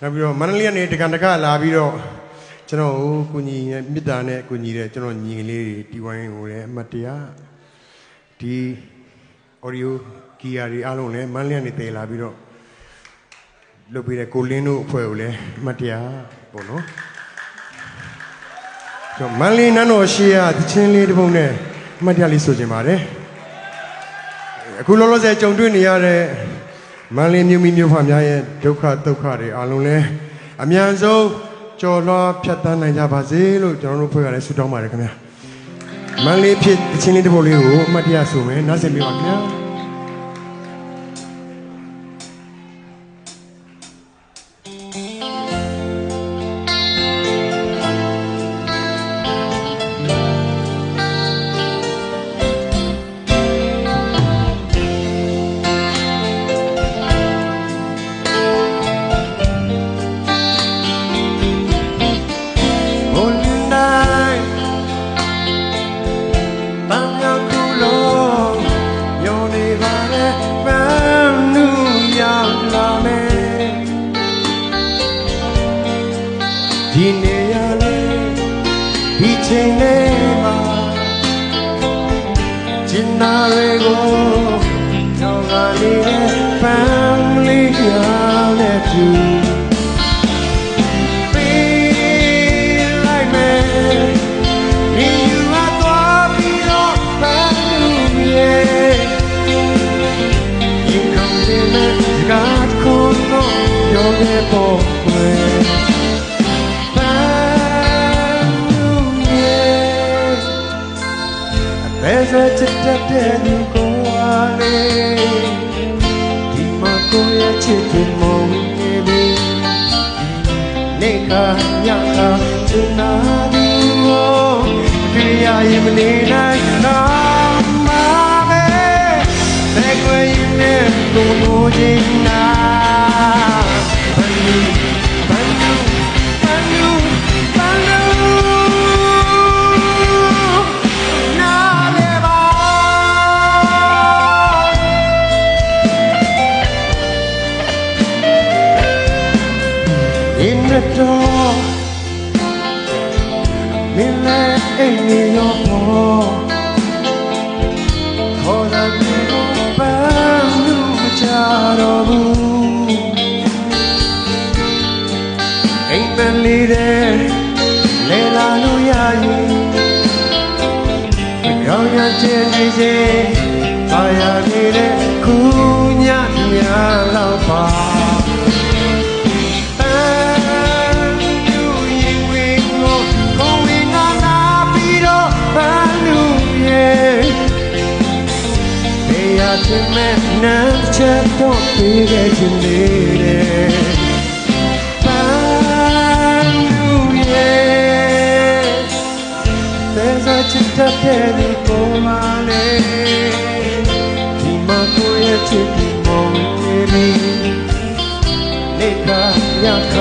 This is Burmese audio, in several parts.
နောက်ပြီးတော့မန္တလေးကနေတကန်တကလာပြီးတော့ကျွန်တော်ကိုကုညီနဲ့မေတ္တာနဲ့ကုညီတဲ့ကျွန်တော်ညီကလေးတွေတီဝိုင်းကိုလည်းအမတ်တရားဒီ audio gear တွေအားလုံးလည်းမန္တလေးကနေတည်လာပြီးတော့လုပ်ပြီးတဲ့ကိုလင်းတို့အဖွဲ့ကိုလည်းအမတ်တရားပေါ့နော်ကျွန်တော်မန္တလေးနန်းတော်ရှိရတချင်းလေးတစ်ပုံနဲ့အမတ်တရားလေးဆိုချင်ပါတယ်အခုလောလောဆယ်ကြုံတွေ့နေရတဲ့ မန္တလေးမြို့မိမြို့ဖများရဲ့ဒုက္ခဒုက္ခတွေအားလုံးလည်းအမြန်ဆုံးကျော်လွှားဖြတ်တန်းနိုင်ကြပါစေလို့ကျွန်တော်တို့ဖွဲ့ရတဲ့ဆုတောင်းပါတယ်ခင်ဗျာမန္တလေးဖြစ်တချင်းလေးတစ်ပုံလေးကိုအမတ်တရားဆိုမယ်နားဆင်ပြပါခင်ဗျာ Di ne ya le Di chain le ma Jinna re go Yoga ni le Family ya le too feel like me. You are the brand new You come in and God could know you're the There's a chit that you go away. Di ma ko ya chit mo ni နေခါညခါချင်နာသူကိုတွေ့ရရင်မနေနိုင်တော့မှာပဲတဲ့ကွယ်ရင်နဲ့ကိုကိုချင်းနာ Mille egni your paw For the little band who charo Ain't been leading Lela lu ya yi ကောင်းရခြင်းဒီစေဘာရနေတဲ့ခုညညာလောက်ပါ to me now check don't be getting needed There's a chit up there you go my name Tima ko ya chit mo ni နေကရခ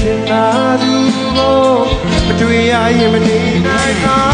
စင်သာသူကိုမတွေ့ရရင်မနေနိုင်တော့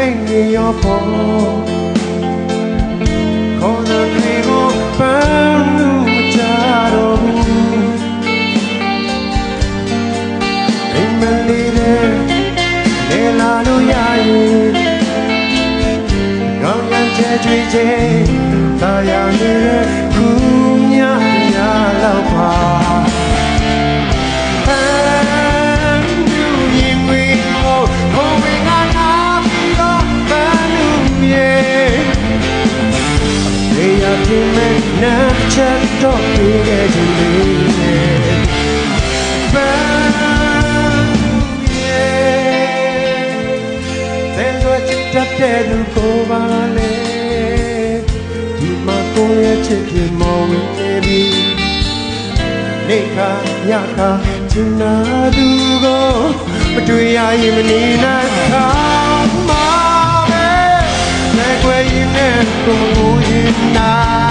in your phone. တော့ပြေးခဲ့ခြင်းလေးနဲ့ပန်းရဲ့တဲ့ဆိုချစ်တတ်တဲ့သူကိုပါလေဒီမှာကိုယ့်ရဲ့ချစ်တွေမော်ဝင်နေပြီနေခါညခါချင်နာသူကိုမတွေ့ရရင်မနေနိုင်ခါမှာပဲလက်ွယ်ရင်နဲ့ကိုယ်ကိုရင်နာ